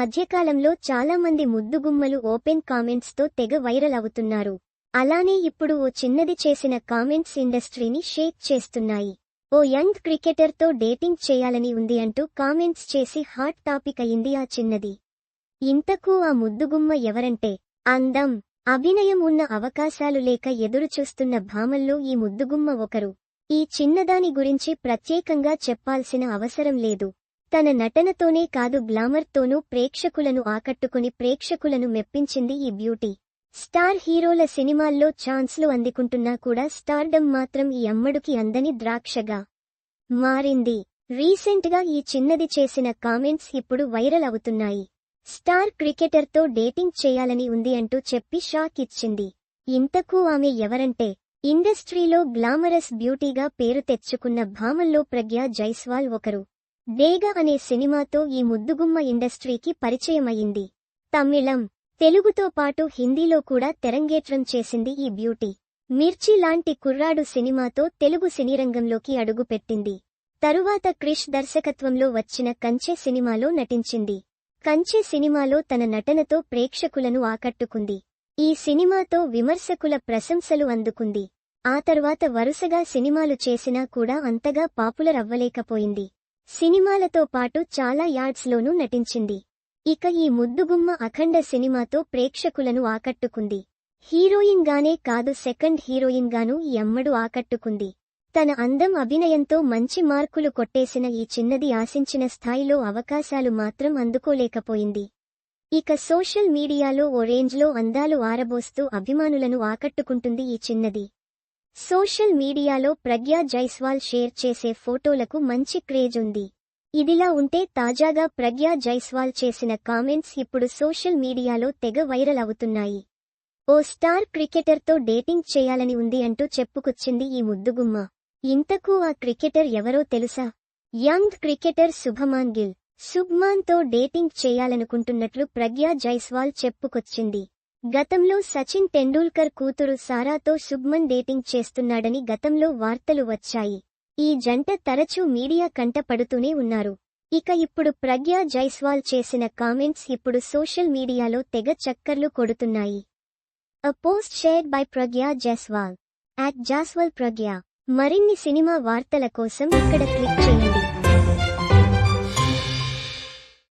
మధ్యకాలంలో చాలా మంది ముద్దుగుమ్మలు ఓపెన్ కామెంట్స్తో తెగ వైరల్ అవుతున్నారు. అలానే ఇప్పుడు ఓ చిన్నది చేసిన కామెంట్స్ ఇండస్ట్రీని షేక్ చేస్తున్నాయి. ఓ యంగ్ క్రికెటర్తో డేటింగ్ చేయాలని ఉంది అంటూ కామెంట్స్ చేసి హాట్ టాపిక్ అయింది ఆ చిన్నది. ఇంతకు ఆ ముద్దుగుమ్మ ఎవరంటే? అందం. అభినయం ఉన్న అవకాశాలు లేక ఎదురుచూస్తున్న భామల్లో ఈ ముద్దుగుమ్మ ఒకరు. ఈ చిన్నదాని గురించి ప్రత్యేకంగా చెప్పాల్సిన అవసరం లేదు. తన నటనతోనే కాదు గ్లామర్తోనూ ప్రేక్షకులను ఆకట్టుకుని ప్రేక్షకులను మెప్పించింది ఈ బ్యూటీ. స్టార్ హీరోల సినిమాల్లో ఛాన్స్లు అందుకుంటున్నా కూడా స్టార్డమ్ మాత్రం ఈ అమ్మడుకి అందని ద్రాక్షగా మారింది. రీసెంట్గా ఈ చిన్నది చేసిన కామెంట్స్ ఇప్పుడు వైరల్ అవుతున్నాయి. స్టార్ క్రికెటర్తో డేటింగ్ చేయాలని ఉంది అంటూ చెప్పి షాక్ ఇచ్చింది. ఇంతకు ఆమె ఎవరంటే? ఇండస్ట్రీలో గ్లామరస్ బ్యూటీగా పేరు తెచ్చుకున్న భామల్లో ప్రజ్ఞా జైస్వాల్ ఒకరు. వేగ అనే సినిమాతో ఈ ముద్దుగుమ్మ ఇండస్ట్రీకి పరిచయమయ్యింది. తమిళం. తెలుగుతో పాటు హిందీలో కూడా తెరంగేట్రం చేసింది ఈ బ్యూటీ. మిర్చి లాంటి కుర్రాడు సినిమాతో తెలుగు సినీరంగంలోకి అడుగుపెట్టింది. తరువాత క్రిష్ దర్శకత్వంలో వచ్చిన కంచె సినిమాలో నటించింది. కంచె సినిమాలో తన నటనతో ప్రేక్షకులను ఆకట్టుకుంది. ఈ సినిమాతో విమర్శకుల ప్రశంసలు అందుకుంది. ఆ తర్వాత వరుసగా సినిమాలు చేసినా కూడా అంతగా పాపులర్ అవ్వలేకపోయింది. సినిమాలతో పాటు చాలా యాడ్స్లోనూ నటించింది. ఇక ఈ ముద్దుగుమ్మ అఖండ సినిమాతో ప్రేక్షకులను ఆకట్టుకుంది. హీరోయిన్ గానే కాదు సెకండ్ హీరోయిన్ గాను ఈ అమ్మడు ఆకట్టుకుంది. తన అందం అభినయంతో మంచి మార్కులు కొట్టేసిన ఈ చిన్నది ఆశించిన స్థాయిలో అవకాశాలు మాత్రం అందుకోలేకపోయింది. ఇక సోషల్ మీడియాలో ఓ రేంజ్లో అందాలు ఆరబోస్తూ అభిమానులను ఆకట్టుకుంటుంది ఈ చిన్నది. సోషల్ మీడియాలో ప్రగ్యా జైస్వాల్ షేర్ చేసే ఫోటోలకు మంచి క్రేజ్ ఉంది. ఇదిలా ఉంటే తాజాగా ప్రజ్ఞా జైస్వాల్ చేసిన కామెంట్స్ ఇప్పుడు సోషల్ మీడియాలో తెగ వైరల్ అవుతున్నాయి. ఓ స్టార్ క్రికెటర్తో డేటింగ్ చేయాలని ఉంది అంటూ చెప్పుకొచ్చింది ఈ ముద్దుగుమ్మ. ఇంతకు ఆ క్రికెటర్ ఎవరో తెలుసా? Young cricketer Shubman Gill. శుభ్మాన్తో dating చేయాలనుకుంటున్నట్లు ప్రగ్యా జైస్వాల్ చెప్పుకొచ్చింది. గతంలో సచిన్ టెండూల్కర్ కూతురు సారాతో శుభ్మన్ డేటింగ్ చేస్తున్నాడని గతంలో వార్తలు వచ్చాయి. ఈ జంట తరచూ మీడియా కంట పడుతూనే ఉన్నారు. ఇక ఇప్పుడు ప్రజ్ఞా జైస్వాల్ చేసిన కామెంట్స్ ఇప్పుడు సోషల్ మీడియాలో తెగ చక్కర్లు కొడుతున్నాయి. A post shared by Pragya Jaiswal. At Jaiswal Pragya మరిన్ని సినిమా వార్తల కోసం ఇక్కడ క్లిక్ చేయండి.